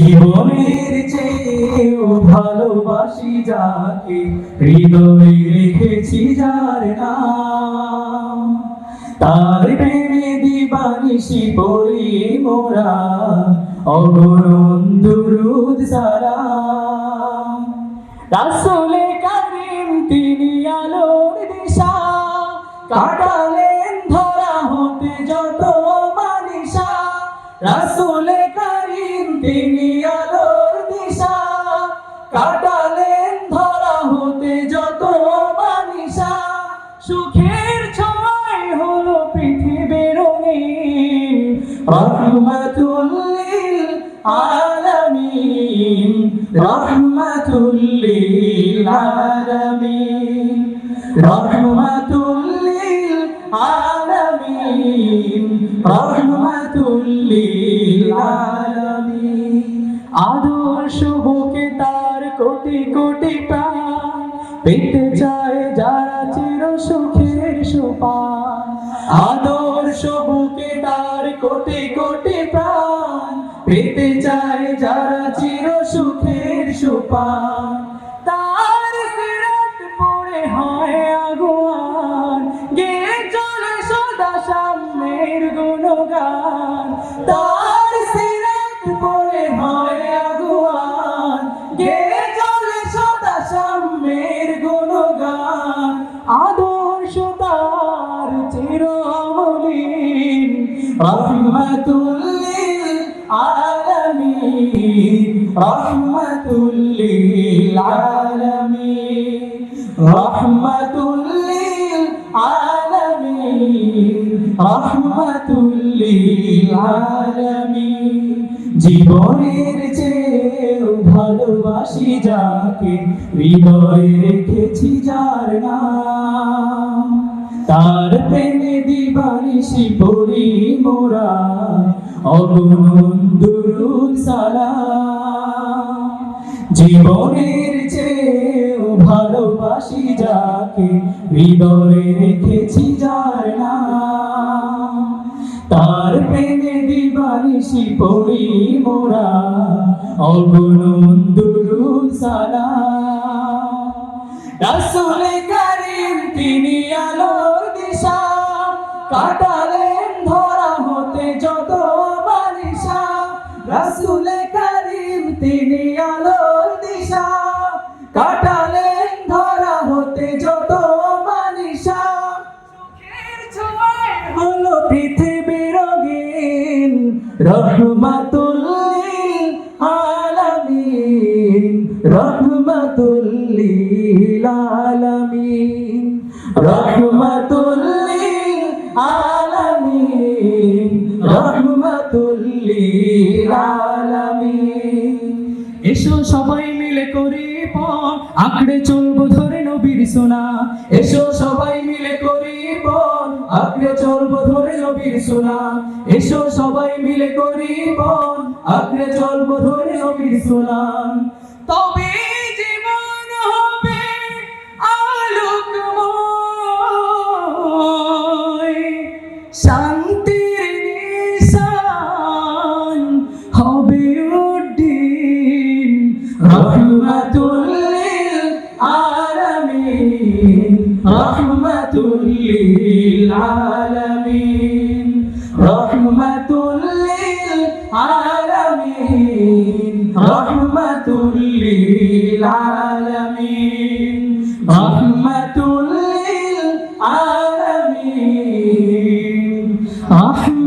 জীবনের চেয়েও ভালোবাসি যাকে, হৃদয়ে রেখেছি যার নাম। তার প্রেমে দিবানিসি পড়ি মোরা অগণন দুরুদ সালাম। রাসূলে কারীম তিনি আলোর দিশা কাটালেন রাসূলে কারীম, তিনি আলোর দিশা। কাটালেন ধরা হতে যত মানিসা সুখের ছয় হলো পৃথিবীর রঙিন। রহমাতুল লিল আলামিন। রহমাতুল লিল আলামিন। রহমাতুল লিল আলামিন। রহমাতুল লিল আলামিন আদর্শ বুকে তার কোটি কোটি প্রাণ। পেতে চায় যারা চির সুখের সুপান। আদর্শ বুকে তার কোটি কোটি প্রাণ। পেতে চায় যারা চির সুখের সুপান। গুণগান তার সিরাত পড়ে হয় আগুয়ান। গে চলে সদা সামনের গুণগান। আদর্শ তার চির অমলিন। রহমাতুল্লিল আলামিন। রহমাতুল্লিল আলামিন। রহমাতুল্লিল আলামিন। জীবনের চেয়েও ভালোবাসি যাকে, হৃদয়ে রেখেছি যার নাম। তার প্রেমে দিবানিসি পড়ি মোরা অগুণ দুরুদ সালাম। জীবনের চেয়েও ভালোবাসি যাকে, হৃদয়ে রেখেছি যার নাম, তার প্রেমে দিবানিসি পড়ি মোরা। অগুণ দুরুদ সালাম। রাসূলে কারীম, তিনি আলোর দিশা। কাটালেন ধরা হতে যত মানিসা রাসূলে কারীম, তিনি আলোর দিশা। কাটালেন রহমাতুল্লিল আলামিন রহমাতুল্লিল আলামিন রহমাতুল্লিল আলামিন রহমাতুল্লিল আলামিন। এসো সবাই মিলে করি পণ আঁকড়ে চলবো ধরে নবীর সোনা। এসো সবাই মিলে করি আঁকড়ে চলবো ধরে নবীর সোনা। এসো সবাই মিলে করি পণ আঁকড়ে চলবো ধরে নবীর সোনা। তবে জীবন হবে আলোকময়। শান্তির নিশান হবে উদ্দিন রহমাতুল্লিল للعالمين. رحمة للعالمين. رحمة للعالمين. رحمة للعالمين. رحمة